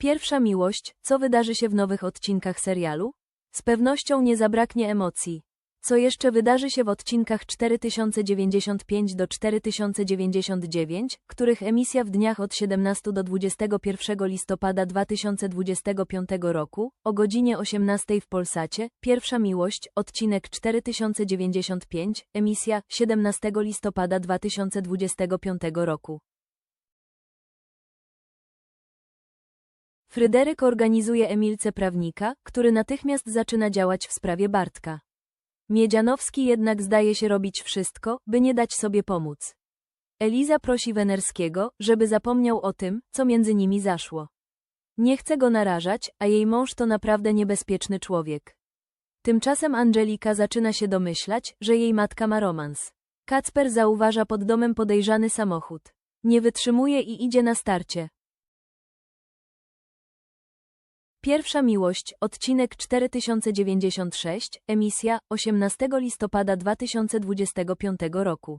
Pierwsza miłość, co wydarzy się w nowych odcinkach serialu? Z pewnością nie zabraknie emocji. Co jeszcze wydarzy się w odcinkach 4095 do 4099, których emisja w dniach od 17 do 21 listopada 2025 roku, o godzinie 18 w Polsacie, Pierwsza Miłość, odcinek 4095, emisja 17 listopada 2025 roku. Fryderyk organizuje Emilce prawnika, który natychmiast zaczyna działać w sprawie Bartka. Miedzianowski jednak zdaje się robić wszystko, by nie dać sobie pomóc. Eliza prosi Wenerskiego, żeby zapomniał o tym, co między nimi zaszło. Nie chce go narażać, a jej mąż to naprawdę niebezpieczny człowiek. Tymczasem Angelika zaczyna się domyślać, że jej matka ma romans. Kacper zauważa pod domem podejrzany samochód. Nie wytrzymuje i idzie na starcie. Pierwsza miłość, odcinek 4096, emisja 18 listopada 2025 roku.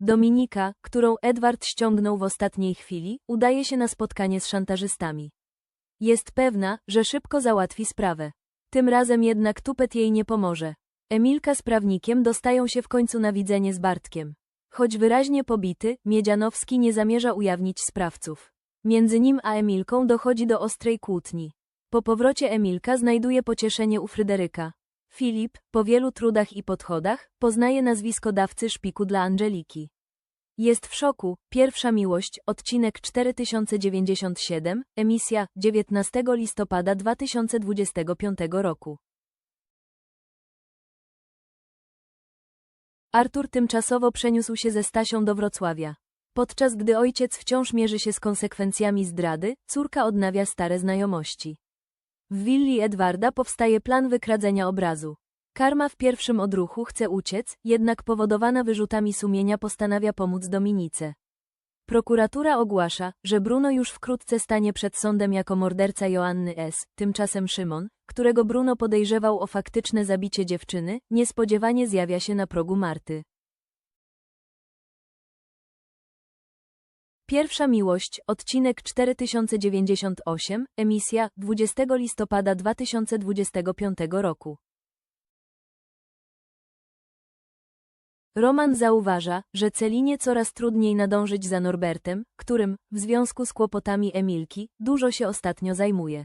Dominika, którą Edward ściągnął w ostatniej chwili, udaje się na spotkanie z szantażystami. Jest pewna, że szybko załatwi sprawę. Tym razem jednak tupet jej nie pomoże. Emilka z prawnikiem dostają się w końcu na widzenie z Bartkiem. Choć wyraźnie pobity, Miedzianowski nie zamierza ujawnić sprawców. Między nim a Emilką dochodzi do ostrej kłótni. Po powrocie Emilka znajduje pocieszenie u Fryderyka. Filip, po wielu trudach i podchodach, poznaje nazwisko dawcy szpiku dla Angeliki. Jest w szoku. Pierwsza miłość, odcinek 4097, emisja 19 listopada 2025 roku. Artur tymczasowo przeniósł się ze Stasią do Wrocławia. Podczas gdy ojciec wciąż mierzy się z konsekwencjami zdrady, córka odnawia stare znajomości. W willi Edwarda powstaje plan wykradzenia obrazu. Karma w pierwszym odruchu chce uciec, jednak powodowana wyrzutami sumienia postanawia pomóc Dominice. Prokuratura ogłasza, że Bruno już wkrótce stanie przed sądem jako morderca Joanny S., tymczasem Szymon, którego Bruno podejrzewał o faktyczne zabicie dziewczyny, niespodziewanie zjawia się na progu Marty. Pierwsza miłość, odcinek 4098, emisja 20 listopada 2025 roku. Roman zauważa, że Celinie coraz trudniej nadążyć za Norbertem, którym, w związku z kłopotami Emilki, dużo się ostatnio zajmuje.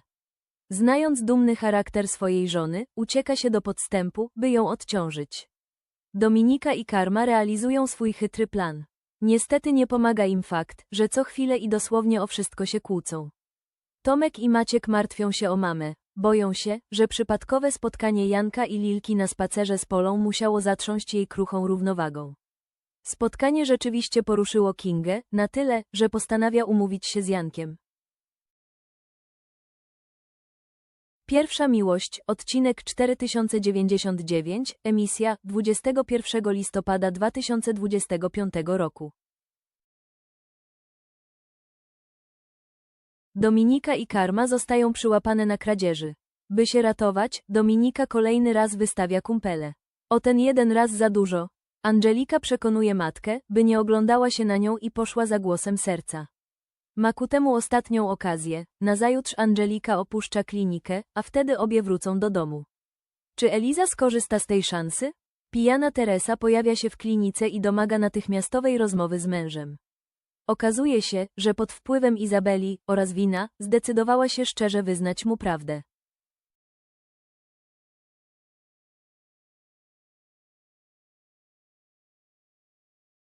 Znając dumny charakter swojej żony, ucieka się do podstępu, by ją odciążyć. Dominika i Karma realizują swój chytry plan. Niestety nie pomaga im fakt, że co chwilę i dosłownie o wszystko się kłócą. Tomek i Maciek martwią się o mamę, boją się, że przypadkowe spotkanie Janka i Lilki na spacerze z Polą musiało zatrząść jej kruchą równowagą. Spotkanie rzeczywiście poruszyło Kingę, na tyle, że postanawia umówić się z Jankiem. Pierwsza miłość, odcinek 4099, emisja 21 listopada 2025 roku. Dominika i Karma zostają przyłapane na kradzieży. By się ratować, Dominika kolejny raz wystawia kumpele. O ten jeden raz za dużo. Angelika przekonuje matkę, by nie oglądała się na nią i poszła za głosem serca. Ma ku temu ostatnią okazję, nazajutrz Angelika opuszcza klinikę, a wtedy obie wrócą do domu. Czy Eliza skorzysta z tej szansy? Pijana Teresa pojawia się w klinice i domaga natychmiastowej rozmowy z mężem. Okazuje się, że pod wpływem Izabeli oraz wina zdecydowała się szczerze wyznać mu prawdę.